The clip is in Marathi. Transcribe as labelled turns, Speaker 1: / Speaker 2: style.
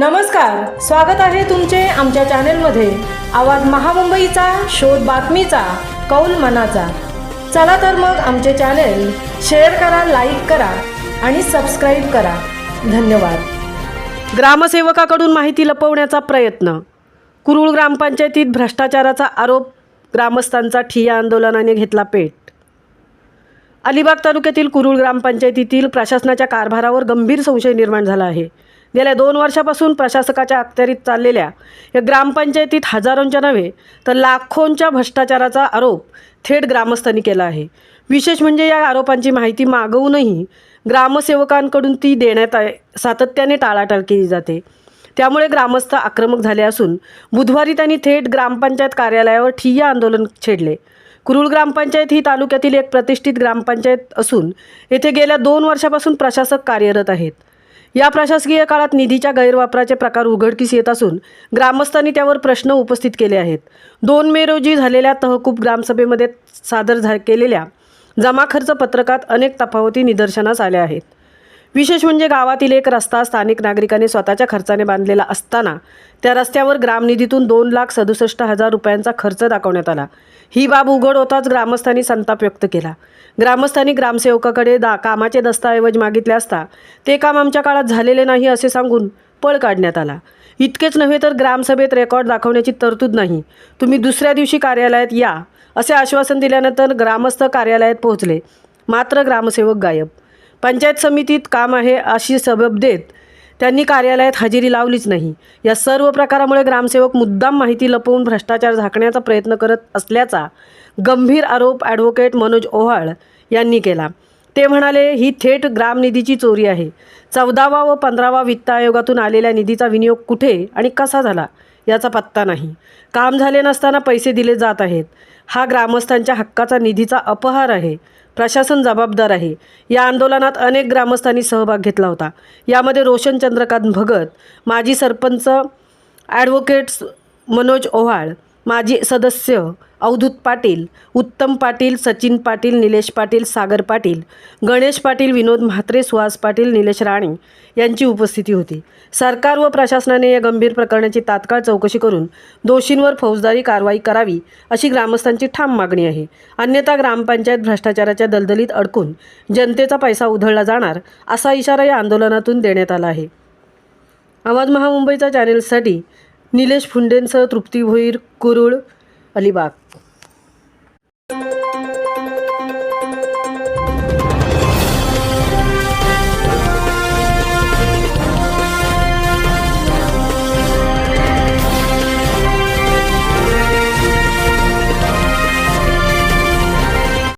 Speaker 1: नमस्कार स्वागत आहे तुमचे आमच्या चॅनेलमध्ये. आवाज महामुंबईचा शोध बातमीचा कौल मनाचा. चला तर मग आमचे चॅनेल शेअर करा लाईक करा आणि सबस्क्राईब करा. धन्यवाद. ग्रामसेवकाकडून माहिती लपवण्याचा प्रयत्न. कुरुळ ग्रामपंचायतीत भ्रष्टाचाराचा आरोप ग्रामस्थांचा ठिय्या आंदोलनाने घेतला पेट. अलिबाग तालुक्यातील कुरुळ ग्रामपंचायतीतील प्रशासनाच्या कारभारावर गंभीर संशय निर्माण झाला आहे. गेल्या दोन वर्षापासून प्रशासकाच्या अखत्यारीत चाललेल्या या ग्रामपंचायतीत हजारोंच्या नव्हे तर लाखोंच्या भ्रष्टाचाराचा आरोप थेट ग्रामस्थांनी केला आहे. विशेष म्हणजे या आरोपांची माहिती मागवूनही ग्रामसेवकांकडून ती देण्यात आहे सातत्याने टाळाटाळ केली जाते. त्यामुळे ग्रामस्थ आक्रमक झाले असून बुधवारी त्यांनी थेट ग्रामपंचायत कार्यालयावर ठिय्या आंदोलन छेडले. कुरुळ ग्रामपंचायत ही तालुक्यातील एक प्रतिष्ठित ग्रामपंचायत असून येथे गेल्या दोन वर्षापासून प्रशासक कार्यरत आहेत. या प्रशासकीय काळात निधीच्या गैरवापराचे प्रकार उघडकीस येत असून ग्रामस्थांनी त्यावर प्रश्न उपस्थित केले आहेत. दोन मे रोजी झालेल्या तहकूब ग्रामसभेमध्ये सादर झा केलेल्या जमाखर्च पत्रकात अनेक तफावती निदर्शनास आल्या आहेत. विशेष म्हणजे गावातील एक रस्ता स्थानिक नागरिकांनी स्वतःच्या खर्चाने बांधलेला असताना त्या रस्त्यावर ग्रामनिधीतून दोन लाख सदुसष्ट हजार रुपयांचा खर्च दाखवण्यात आला. ही बाब उघड होताच ग्रामस्थांनी संताप व्यक्त केला. ग्रामस्थांनी ग्रामसेवकाकडे दा कामाचे दस्तऐवज मागितले असता ते काम आमच्या काळात झालेले नाही असे सांगून पळ काढण्यात आला. इतकेच नव्हे तर ग्रामसभेत रेकॉर्ड दाखवण्याची तरतूद नाही. तुम्ही दुसऱ्या दिवशी कार्यालयात या असे आश्वासन दिल्यानंतर ग्रामस्थ कार्यालयात पोहोचले. मात्र ग्रामसेवक गायब. पंचायत समितीत काम आहे अशी सबब देत त्यांनी कार्यालयात हजेरी लावलीच नाही. या सर्व प्रकारामुळे ग्रामसेवक मुद्दाम माहिती लपवून भ्रष्टाचार झाकण्याचा प्रयत्न करत असल्याचा गंभीर आरोप ॲडव्होकेट मनोज ओहाळ यांनी केला. ते म्हणाले ही थेट ग्रामनिधीची चोरी आहे. चौदावा व पंधरावा वित्त आयोगातून आलेल्या निधीचा विनियोग कुठे आणि कसा झाला याचा पत्ता नाही. काम झाले नसताना पैसे दिले जात आहेत. हा ग्रामस्थांच्या हक्काचा निधीचा अपहार आहे. प्रशासन जबाबदार आहे. या आंदोलनात अनेक ग्रामस्थांनी सहभाग घेतला होता. यामध्ये रोशन चंद्रकांत भगत माजी सरपंच ॲडव्होकेट्स मनोज ओव्हाळ माजी सदस्य अवधूत पाटील उत्तम पाटील सचिन पाटील निलेश पाटील सागर पाटील गणेश पाटील विनोद म्हात्रे सुहास पाटील निलेश राणे यांची उपस्थिती होती. सरकार व प्रशासनाने या गंभीर प्रकरणाची तात्काळ चौकशी करून दोषींवर फौजदारी कारवाई करावी अशी ग्रामस्थांची ठाम मागणी आहे. अन्यथा ग्रामपंचायत भ्रष्टाचाराच्या दलदलीत अडकून जनतेचा पैसा उधळला जाणार असा इशारा या आंदोलनातून देण्यात आला आहे. आवाज महामुंबईच्या चॅनेलसाठी निलेश फुंडेंसह तृप्ती भोईर कुरुळ अलिबाग.